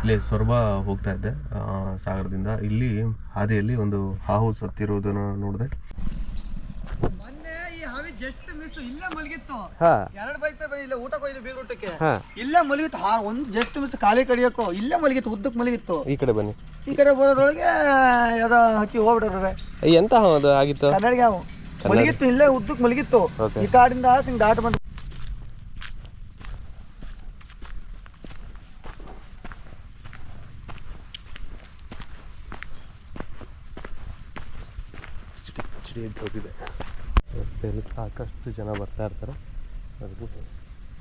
ಇಲ್ಲಿ ಸೊರಬ ಹೋಗ್ತಾ ಇದ್ದೆ ಆ, ಸಾಗರದಿಂದ. ಇಲ್ಲಿ ಹಾದಿಯಲ್ಲಿ ಒಂದು ಹಾವು ಸತ್ತಿರೋದನ್ನು ನೋಡಿದೆ. ಮೊನ್ನೆ ಈ ಹಾವಿ ಜಸ್ಟ್ ಮಿಸ್ ಇಲ್ಲೇ ಮಲಗಿತ್ತು. ಹಾ. ಎರಡು ಬೈಕ್ ಇಲ್ಲ ಊಟಕ್ಕೆ ಕೊಯ್ದು ಬೀಗ ಊಟಕ್ಕೆ. ಹಾ. ಇಲ್ಲೇ ಮಲಗಿತ್ತು ಒಂದು ಜಸ್ಟ್ ಮಿಸ್ ಖಾಲಿ ಕಡಿಯಕ್ಕೂ. ಇಲ್ಲೇ ಮಲಗಿತ್ತು ಉದ್ದಕ್ಕೆ ಮಲಗಿತ್ತು. ಈ ಕಡೆ ಬನ್ನಿ. ಈ ಕಡೆ ಬರೋದ್ರೊಳಗೆ ಯಾವ್ದೋ ಹಚ್ಚಿ ಹೋಗ್ಬಿಟ್ರೆ ಎಂತ ಅದು ಆಗಿತ್ತು? ಕನ್ನಡಿಗೆ ಮಲಗಿತ್ತು ಇಲ್ಲೇ ಉದ್ದಕ್ಕೆ ಮಲಗಿತ್ತು. ಈ ಕಾಡಿಂದ ಹಿಂಗ್ ದಾಟ ಬಂದು ಚಿಡಿ ಅಂತ ಹೋಗಿದೆ ರಸ್ತೆಯಲ್ಲಿ ಸಾಕಷ್ಟು ಜನ ಬರ್ತಾ ಇರ್ತಾರೆ.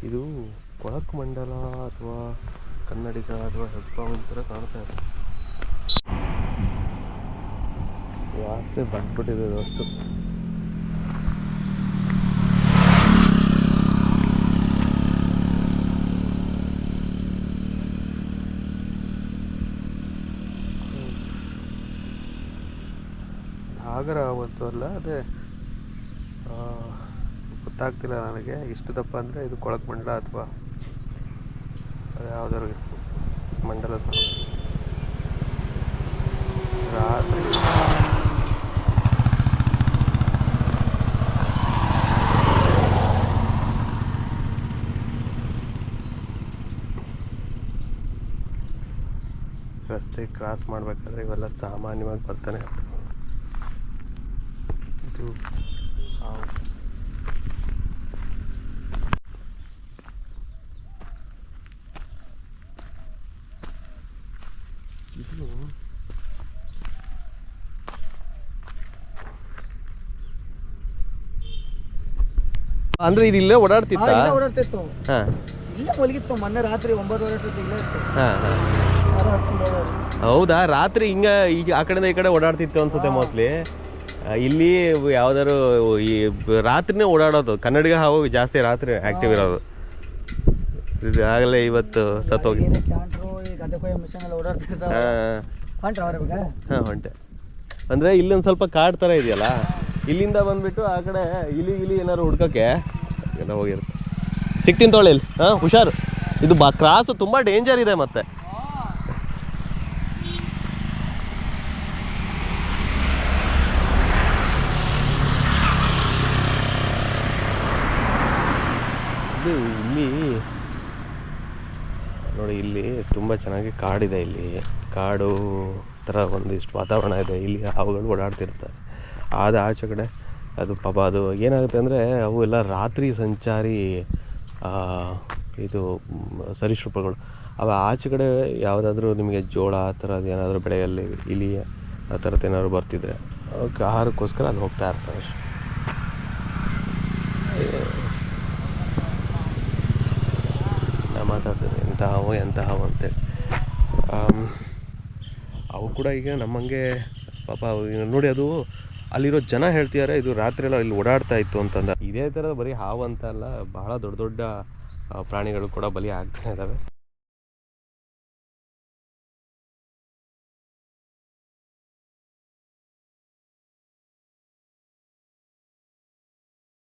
ಇದು ಕೊಳಕು ಮಂಡಲ ಅಥವಾ ಕನ್ನಡಿಗ ಅಥವಾ ಹೆಬ್ಬಾವಿನ ಥರ ಕಾಣ್ತಾ ಇದೆ. ಜಾಸ್ತಿ ಬಂದ್ಬಿಟ್ಟಿದೆ ಅಷ್ಟು ಸಾಗರ ಅವತ್ತು ಅಲ್ಲ, ಅದೇ ಗೊತ್ತಾಗ್ತಿಲ್ಲ ನನಗೆ ಇಷ್ಟು ದಪ್ಪ ಅಂದರೆ ಇದು ಕೊಳಕ್ ಮಂಡಲ ಅಥವಾ ಯಾವುದಾದ್ರು ಮಂಡಲ ರಾತ್ರಿ. ರಸ್ತೆ ಕ್ರಾಸ್ ಮಾಡಬೇಕಾದ್ರೆ ಇವೆಲ್ಲ ಸಾಮಾನ್ಯವಾಗಿ ಬರ್ತಾನೆ ಇರ್ತವೆ ಇದು ಹಾವು. ಇದು ಅಂದ್ರೆ ಇದು ಇಲ್ಲೇ ಹಾ, ಓಡಾಡ್ತಿತ್ತ ಇಲ್ಲೇ ಓಡಾಡ್ತಿತ್ತು. ಹಾ. ಇಲ್ಲೇ ಮಲಗಿತ್ತು ಮೊನ್ನೆ ರಾತ್ರಿ ಒಂಬತ್ತುವರೆ ಅಷ್ಟೊತ್ತಿಗೆ ಇಲ್ಲೇ ಇತ್ತು. ಹಾ ಹಾ. ಯಾರೋ ಹಚ್ಕೊಂಡು ಹೋಗೋರು. ಹೌದಾ? ರಾತ್ರಿ ಹಿಂಗ ಈ ಆ ಕಡೆಯಿಂದ ಈ ಕಡೆ ಓಡಾಡ್ತಿತ್ತು ಅನ್ಸುತ್ತೆ ಮೋಸ್ಟ್ಲಿ ಇಲ್ಲಿ ಯಾವ್ದಾರು ಈ ಬ- ರಾತ್ರಿನೇ ಓಡಾಡೋದು. ಕನ್ನಡಿಗ ಹಾವು ಜಾಸ್ತಿ ರಾತ್ರಿ ಆಕ್ಟಿವ್ ಇರೋದು. ಇದು ಆಗಲೇ ಇವತ್ತು ಸತ್ತೋಗಿ. ಏನೇ ಕ್ಯಾಂಟ್ರು ಈ ಗದ್ದೆ ಕೊಯ್ಯೋ ಮಿಷನ್ ಎಲ್ಲ ಓಡಾಡ್ತಿರ್ತಾವ ಹಾಂ. ಹೊಂಟ್ರ ಅವ್ರ ಇವಾಗ? ಹಾಂ ಹೊಂಟೆ. ಅಂದರೆ ಇಲ್ಲೊಂದು ಸ್ವಲ್ಪ ಕಾಡ್ ಥರ ಇದೆಯಲ್ಲ? ಇಲ್ಲಿಂದ ಬಂದ್ಬಿಟ್ಟು ಆ ಕಡೆ ಇಲಿ ಇಲಿ ಏನಾದ್ರು ಹುಡ್ಕೋಕ್ಕೆ ಎಲ್ಲ ಹೋಗಿರುತ್ತೆ. ಸಿಗ್ತೀನಿ ತೊಳೆ ಇಲ್ಲಿ. ಹಾಂ, ಹುಷಾರು. ಇದು ಬಾ, ಕ್ರಾಸು ತುಂಬ ಡೇಂಜರ್ ಇದೆ ಮತ್ತೆ. ಇಲ್ಲಿ, ನೋಡಿ ಇಲ್ಲಿ ತುಂಬ ಚೆನ್ನಾಗಿ ಕಾಡಿದೆ ಇಲ್ಲಿ. ಕಾಡು ಥರ ಒಂದಿಷ್ಟು ವಾತಾವರಣ ಇದೆ. ಇಲ್ಲಿ ಹಾವುಗಳು ಓಡಾಡ್ತಿರ್ತವೆ ಆದ ಆಚೆ ಕಡೆ ಅದು ಪಾಪ ಅದು ಏನಾಗುತ್ತೆ ಅಂದರೆ ಅವು ಎಲ್ಲ ರಾತ್ರಿ ಸಂಚಾರಿ ಇದು, ಸರೀಸೃಪಗಳು. ಅವು ಆಚೆ ಕಡೆ ಯಾವುದಾದ್ರೂ ನಿಮಗೆ ಜೋಳ ಆ ಥರದ್ದು ಏನಾದರೂ ಬೆಳೆಯಲ್ಲಿ ಇಲಿ ಆ ಥರದ್ದು ಏನಾದ್ರು ಬರ್ತಿದ್ರೆ ಅವಕ್ಕೆ ಆಹಾರಕ್ಕೋಸ್ಕರ ಅಲ್ಲಿ ಹೋಗ್ತಾ ಇರ್ತವೆ ಅಷ್ಟು. ನಾ ಮಾತಾಡ್ತೀನಿ ಎಂಥ ಹಾವು ಎಂಥ ಹಾವು ಅಂತೇಳಿ ಅವು ಕೂಡ ಈಗ ನಮ್ಮಂಗೆ ಪಾಪ ನೋಡಿ ಅದು ಅಲ್ಲಿರೋ ಜನ ಹೇಳ್ತಿದ್ದಾರೆ ಇದು ರಾತ್ರಿ ಎಲ್ಲ ಇಲ್ಲಿ ಓಡಾಡ್ತಾ ಇತ್ತು ಅಂತಂದ. ಇದೇ ತರ ಬರೀ ಹಾವು ಅಂತ ಅಲ್ಲ, ಬಹಳ ದೊಡ್ಡ ದೊಡ್ಡ ಪ್ರಾಣಿಗಳು ಕೂಡ ಬಲಿ ಆಗ್ತಾ ಇದ್ದಾವೆ